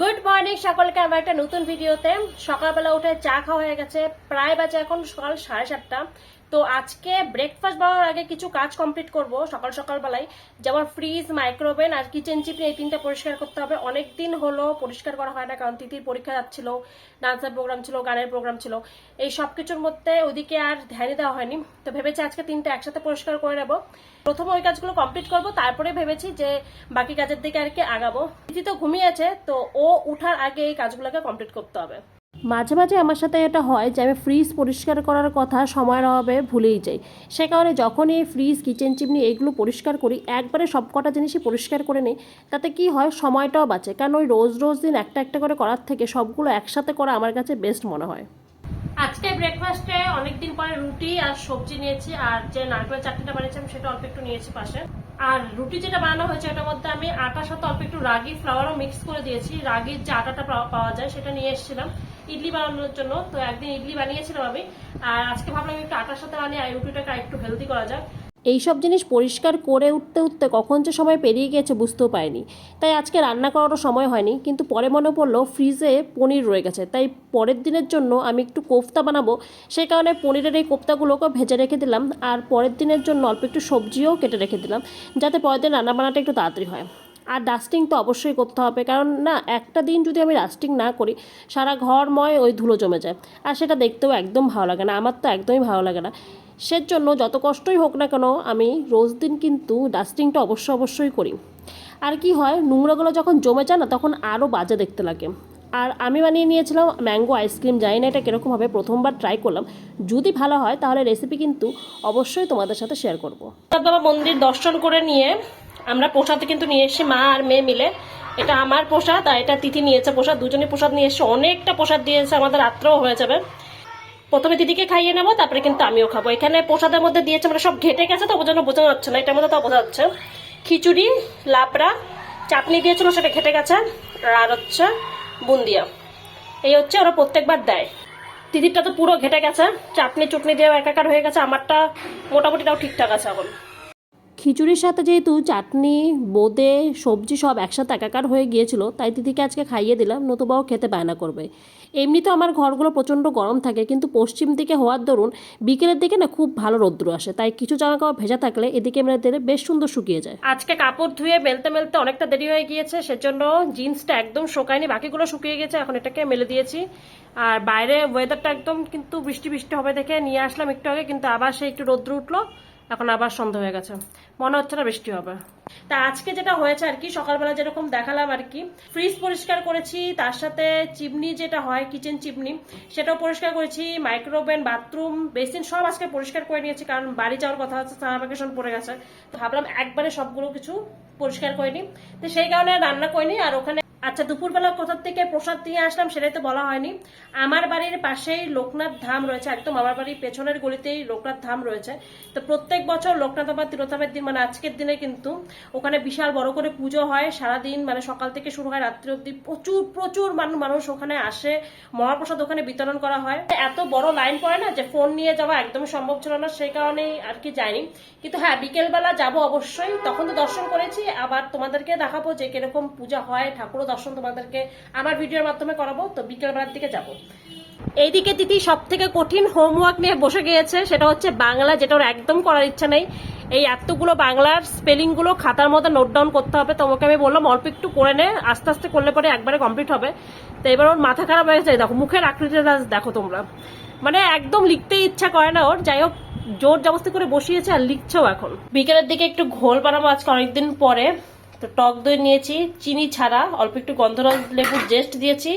Good morning সকলকে। আমার একটা নতুন ভিডিওতে সকালবেলা উঠে চা খাওয়া হয়ে গেছে। প্রায় বাজে এখন সকাল সাড়ে সাতটা। তো আজকে ব্রেকফাস্ট বানানোর আগে কিছু কাজ কমপ্লিট করব সকাল সকালবেলায়। যেমন ফ্রিজ মাইক্রোওভেন আর কিচেন চিপনি এই তিনটা পরিষ্কার করতে হবে। অনেক দিন হলো পরিষ্কার করা হয় না, কারণ তিথির পরীক্ষা যাচ্ছিল ডান্সের প্রোগ্রাম ছিল, গানের প্রোগ্রাম ছিল। এই সব কিছুর মধ্যে ওদিকে আর ধ্যানই দেওয়া হয়নি। তো ভেবেছি আজকে তিনটা একসাথে পরিষ্কার করে নেব। প্রথমে ওই কাজগুলো কমপ্লিট করব, তারপরে ভেবেছি যে বাকি কাজের দিকে আর কি আগাবো। তিথি তো ঘুমিয়েছে, তো ও উঠার আগে এই কাজগুলোকে কমপ্লিট করতে হবে। মাঝে মাঝে আমার সাথে এটা হয় যে আমি ফ্রিজ পরিষ্কার করার কথা সময়ের অভাবে ভুলেই যাই। সে কারণে যখনই ফ্রিজ কিচেন চিমনি এগুলো পরিষ্কার করি, একবারে সব কটা জিনিসই পরিষ্কার করে নিই, তাতে কি হয় সময়টাও বাঁচে। কারণ ওই রোজ রোজ দিন একটা একটা করে করার থেকে সবগুলো একসাথে করা আমার কাছে বেস্ট মনে হয়। আজকে ব্রেকফাস্টে অনেকদিন পরে রুটি আর সবজি নিয়েছি আর যে নারকেলের চাটনিটা বানিয়েছিলাম সেটা অল্প একটু নিয়েছি পাশে। আর রুটি যেটা বানানো হয়েছে ওটার মধ্যে আমি আটার সাথে অল্প একটু রাগি ফ্লাওয়ারও মিক্স করে দিয়েছি। রাগির যে আটাটা পাওয়া যায় সেটা নিয়ে এসেছিলাম। ইডলি বানানোর জন্য। তো একদিন ইডলি বানিয়েছিলাম আমি। আর আজকে ভাবলাম একটু আটার সাথে বানিয়ে আর রুটিটাকে একটু হেলদি করা যায় এইসব জিনিস পরিষ্কার করে উঠতে উঠতে কখন যে সময় পেরিয়ে গেছে বুঝতেও পারিনি। তাই আজকে রান্না করারও সময় হয়নি, কিন্তু পরে মনে পড়ল ফ্রিজে পনির রয়ে গেছে। তাই পরের দিনের জন্য আমি একটু কোফতা বানাবো। সেই কারণে পনিরের এই কোফতাগুলোকে ভেজে রেখে দিলাম। আর পরের দিনের জন্য অল্প একটু সবজিও কেটে রেখে দিলাম, যাতে পরের দিন রান্না বান্নাটা একটু তাড়াতাড়ি হয়। আর ডাস্টিং তো অবশ্যই করতে হবে। কারণ না, একটা দিন যদি আমি ডাস্টিং না করি, সারা ঘরময় ওই ধুলো জমে যায়। আর সেটা দেখতেও একদম ভালো লাগে না, আমার তো একদমই ভালো লাগে না। সেজন্য যত কষ্টই হোক না কেন, আমি রোজ দিন কিন্তু ডাস্টিংটা অবশ্য অবশ্যই করি। আর কি হয়, নোংরাগুলো যখন জমে যায় না, তখন আরও বাজে দেখতে লাগে। আর আমি বানিয়ে নিয়েছিলাম ম্যাঙ্গো আইসক্রিম, জানি না এটা কীরকম হবে, প্রথমবার ট্রাই করলাম। যদি ভালো হয়, তাহলে রেসিপি কিন্তু অবশ্যই তোমাদের সাথে শেয়ার করব। বাবা মন্দির দর্শন করে নিয়ে আমরা প্রসাদ কিন্তু নিয়ে এসেছি, মা আর মেয়ে মিলে। এটা আমার প্রসাদ আর এটা তিথি নিয়েছে প্রসাদ দুজনে প্রসাদ নিয়ে এসে অনেকটা প্রসাদ দিয়েছে আমাদের রাত্রেও হয়ে যাবে। প্রথমে দিদিকে খাইয়ে নেব, তারপরে কিন্তু আমিও খাব। এখানে প্রসাদের মধ্যে দিয়েছে মানে সব ঘেটে গেছে তো বোঝানো বোঝা যাচ্ছে না, এটার মধ্যে তো বোঝা যাচ্ছে। খিচুড়ি লাবড়া চাটনি দিয়েছিল, সেটা ঘেটে গেছে। আর হচ্ছে বুন্দিয়া। এই হচ্ছে ওরা প্রত্যেকবার দেয়। দিদিরটা তো পুরো ঘেটে গেছে চাটনি চুটনি দিয়ে একাকার হয়ে গেছে, আমারটা মোটামুটিটাও ঠিকঠাক আছে এখন। খিচুড়ির সাথে যেহেতু চাটনি, বোঁদে, সবজি সব একসাথে একাকার হয়ে গিয়েছিল, তাই দিদিকে আজকে খাইয়ে দিলাম, নতুবাও খেতে বায়না করবে। এমনি তো আমার ঘরগুলো প্রচণ্ড গরম থাকে, কিন্তু পশ্চিম দিকে হওয়ার দরুন বিকেলের দিকে না খুব ভালো রৌদ্র আসে, তাই কিছু জামা কাপড় ভেজা থাকলে এদিকে মেরে দিলে বেশ সুন্দর শুকিয়ে যায়। আজকে কাপড় ধুয়ে মেলতে মেলতে অনেকটা দেরি হয়ে গিয়েছে, সেজন্য জিন্সটা একদম শুকায়নি, বাকিগুলো শুকিয়ে গেছে এখন এটাকে মেলে দিয়েছি। আর বাইরে ওয়েদারটা একদম কিন্তু বৃষ্টি বৃষ্টি হবে দেখে নিয়ে আসলাম একটু আগে, কিন্তু আবার সে একটু রৌদ্র উঠল। এখন আবার সন্ধ্যা হয়ে গেছে। মনে হচ্ছে না বৃষ্টি হবে। তা আজকে যেটা হয়েছে আর কি, সকালবেলা যেরকম দেখালাম আর কি ফ্রিজ পরিষ্কার করেছি, তার সাথে চিমনি যেটা হয় কিচেন চিমনি, সেটাও পরিষ্কার করেছি মাইক্রোওভেন বাথরুম বেসিন সব আজকে পরিষ্কার করে নিয়েছি, কারণ বাড়ি যাওয়ার কথা হচ্ছে সামার ভ্যাকেশন পড়ে গেছে। তো ভাবলাম একবারে সবগুলো কিছু পরিষ্কার করে নিই। তো সেই কারণে রান্না করিনি, আর ওখানে আচ্ছা দুপুরবেলা কোথা থেকে প্রসাদ দিয়ে আসলাম, সেটাই তো বলা হয়নি। আমার বাড়ির পাশেই লোকনাথ ধাম রয়েছে, একদম আমার বাড়ির পেছনের গলিতেই লোকনাথ ধাম রয়েছে। তো প্রত্যেক বছর লোকনাথ আবার তিরোধামের দিন মানে আজকের দিনে কিন্তু ওখানে বিশাল বড় করে পুজো হয়। সারাদিন মানে সকাল থেকে শুরু হয়, রাত্রি অব্দি প্রচুর প্রচুর মানুষ ওখানে আসে। মহাপ্রসাদ ওখানে বিতরণ করা হয়। এত বড় লাইন পড়ে না যে ফোন নিয়ে যাওয়া একদম সম্ভব ছিল না সেই কারণেই আর কি যাইনি। কিন্তু হ্যাঁ বিকেলবেলা যাব অবশ্যই। তখন তো দর্শন করেছি, আবার তোমাদেরকে দেখাবো যে কীরকম পূজা হয়, ঠাকুরও দর্শন তোমাদেরকে আমার ভিডিওর মাধ্যমে করাবো, তো বিকেলবেলার দিকে যাব। এইদিকে দিদি সব থেকে কঠিন হোমওয়ার্ক নিয়ে বসে গিয়েছে, সেটা হচ্ছে বাংলা, যেটা ওর একদম করার ইচ্ছা নেই। এই এতগুলো বাংলার স্পেলিংগুলো খাতার মধ্যে নোট ডাউন করতে হবে তোমাকে আমি বললাম, অল্প একটু করে নে, আস্তে আস্তে করলে পরে একবারে কমপ্লিট হবে। তো এবার ওর মাথা খারাপ হয়ে গেছে দেখো, মুখের আকৃতিটা দেখো তোমরা। মানে একদম লিখতে ইচ্ছা করে না ওর, যাই হোক, জোর জবস্তি করে বসিয়েছে আর লিখছেও এখন। বিকেলের দিকে একটু ঘোল বানাবো আজকে অনেকদিন পরে। তো টক দই নিয়েছি, চিনি ছাড়া, অল্প একটু গন্ধরাজ লেবুর জেস্ট দিয়েছি,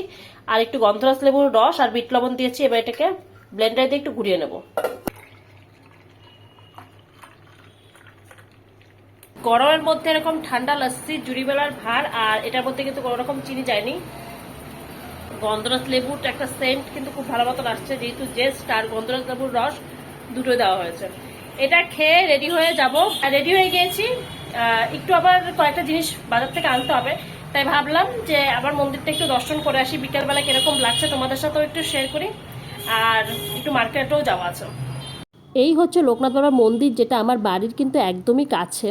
আর একটু গন্ধরাজ লেবুর রস আর বিট লবণ দিয়েছি, এবার এটাকে ব্লেন্ডার দিয়ে একটু ঘুরিয়ে নেব। গরমের মধ্যে এরকম ঠান্ডা লস্যি জুড়িবেলার ভার, আর এটার মধ্যে কিন্তু কোনো রকম চিনি যায়নি। গন্ধরাজ লেবুর একটা সেন্ট কিন্তু খুব ভালো মতন আসছে, যেহেতু জেস্ট আর গন্ধরাজ লেবুর রস দুটো দেওয়া হয়েছে। এটা খেয়ে রেডি হয়ে যাব। আর রেডি হয়ে গিয়েছি। একটু আবার কয়েকটা জিনিস বাজার থেকে আনতে হবে। তাই ভাবলাম যে আবার মন্দিরটা একটু দর্শন করে আসি। বিকালবেলা কীরকম লাগছে তোমাদের সাথেও একটু শেয়ার করি। আর একটু মার্কেটেও যাওয়া আছে। এই হচ্ছে লোকনাথ বাবার মন্দির, যেটা আমার বাড়ির কিন্তু একদমই কাছে।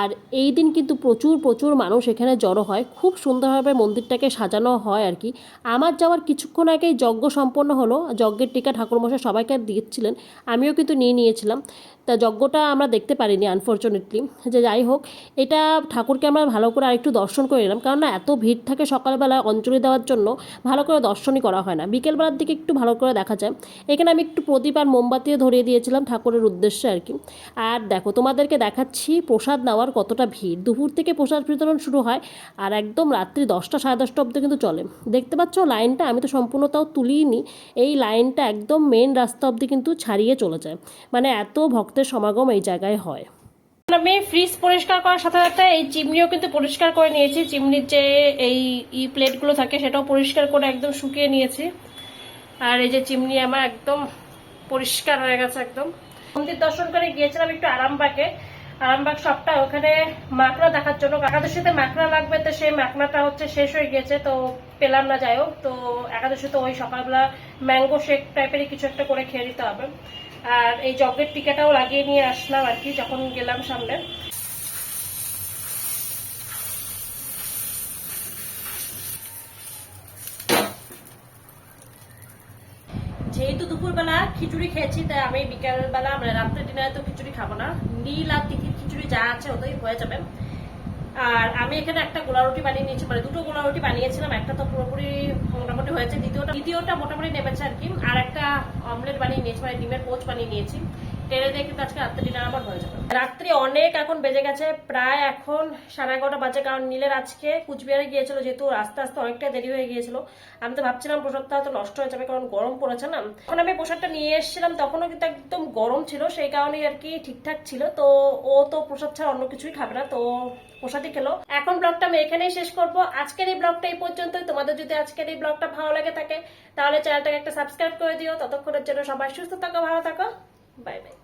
আর এই দিন কিন্তু প্রচুর প্রচুর মানুষ এখানে জড়ো হয়। খুব সুন্দরভাবে মন্দিরটাকে সাজানো হয় আর কি। আমার যাওয়ার কিছুক্ষণ আগেই যজ্ঞ সম্পন্ন হলো। যজ্ঞের টিকা ঠাকুরমশাই সবাইকে দিচ্ছিলেন আমিও কিন্তু নিয়ে নিয়েছিলাম। তা যজ্ঞটা আমরা দেখতে পারিনি আনফর্চুনেটলি যে যাই হোক, এটা ঠাকুরকে আমরা ভালো করে আরেকটু দর্শন করে নিলাম। কারণ না এত ভিড় থাকে সকালবেলা অঞ্জলি দেওয়ার জন্য, ভালো করে দর্শনই করা হয় না। বিকেলবেলার দিকে একটু ভালো করে দেখা যায়। এখানে আমি একটু প্রদীপ আর মোমবাতিও ধরিয়ে দিয়েছিলাম ঠাকুরের উদ্দেশ্যে আর কি। আর দেখো, তোমাদেরকে দেখাচ্ছি প্রসাদ নেওয়ার কতটা ভিড়। দুপুর থেকে প্রসাদ বিতরণ শুরু হয় আর একদম রাত্রি দশটা, সাড়ে দশটা অব্দি কিন্তু চলে। দেখতে পাচ্ছ লাইনটা? আমি তো সম্পূর্ণ তাও তুলিনি এই লাইনটা একদম মেন রাস্তা অবধি কিন্তু ছাড়িয়ে চলে যায়। মানে এত ভক্তের সমাগম এই জায়গায় হয়। আমি ফ্রিজ পরিষ্কার করার সাথে সাথে এই চিমনিও কিন্তু পরিষ্কার করে নিয়েছি। চিমনির যে এই ই প্লেটগুলো থাকে, সেটাও পরিষ্কার করে একদম শুকিয়ে নিয়েছি। আর এই যে চিমনি আমার একদম পরিষ্কার হয়ে গেছে একদম। মন্দির দর্শন করে গিয়েছিলাম একটু আরামবাগে। আরামবাগ সবটা ওখানে মাকড়া দেখার জন্য, একাদশীতে মাকড়া লাগবে তো সেই মাকড়াটা হচ্ছে শেষ হয়ে গিয়েছে, তো পেলাম না যাই হোক। তো একাদশীতে ওই সকালবেলা ম্যাঙ্গো শেক টাইপেরই কিছু একটা করে খেয়ে নিতে হবে। আর এই জগের টিকাটাও লাগিয়ে নিয়ে আসলাম আর কি, যখন গেলাম সামনে। যেহেতু দুপুরবেলা খিচুড়ি খেয়েছি, তাই আমি বিকালবেলা মানে রাত্রে ডিনারে তো খিচুড়ি খাব না। নীল আর তিথির খিচুড়ি যা আছে ওটাই হয়ে যাবে। আর আমি এখানে একটা গোলা রুটি বানিয়ে নিয়েছি মানে দুটো গোলা রুটি বানিয়েছিলাম, একটা তো পুরোপুরি মোটামুটি হয়েছে, দ্বিতীয়টা দ্বিতীয়টা মোটামুটি নেমেছে আর কি, আর একটা অমলেট বানিয়ে নিয়েছি মানে ডিমের পোচ বানিয়ে নিয়েছি। দিয়ে কিন্তু আজকে রাত্রে ডিনার আমার হয়ে যাবে। রাত্রি অনেক এখন বেজে গেছে, প্রায় এখন সাড়ে এগারোটা বাজে, কারণ নীলের আজকে কুচবিহারে গিয়েছিল, যেহেতু আস্তে আস্তে অনেকটা দেরি হয়ে গিয়েছিল। আমি তো ভাবছিলাম পোশাকটা হয়তো নষ্ট হয়ে যাবে, কারণ গরম পড়েছে না। যখন আমি পোশাকটা নিয়ে এসেছিলাম, তখনও কিন্তু একদম গরম ছিল, সেই কারণেই আর কি ঠিকঠাক ছিল। তো ও তো প্রসাদ ছাড়া অন্য কিছুই খাবে না, তো প্রসাদই খেলো। এখন ব্লগটা আমি এখানেই শেষ করব। আজকের এই ব্লগটা এই পর্যন্তই। তোমাদের যদি আজকের এই ব্লগটা ভালো লাগে থাকে, তাহলে চ্যানেলটাকে একটা সাবস্ক্রাইব করে দিও। ততক্ষণের জন্য সবাই সুস্থ থাকো, ভালো থাকো। Bye bye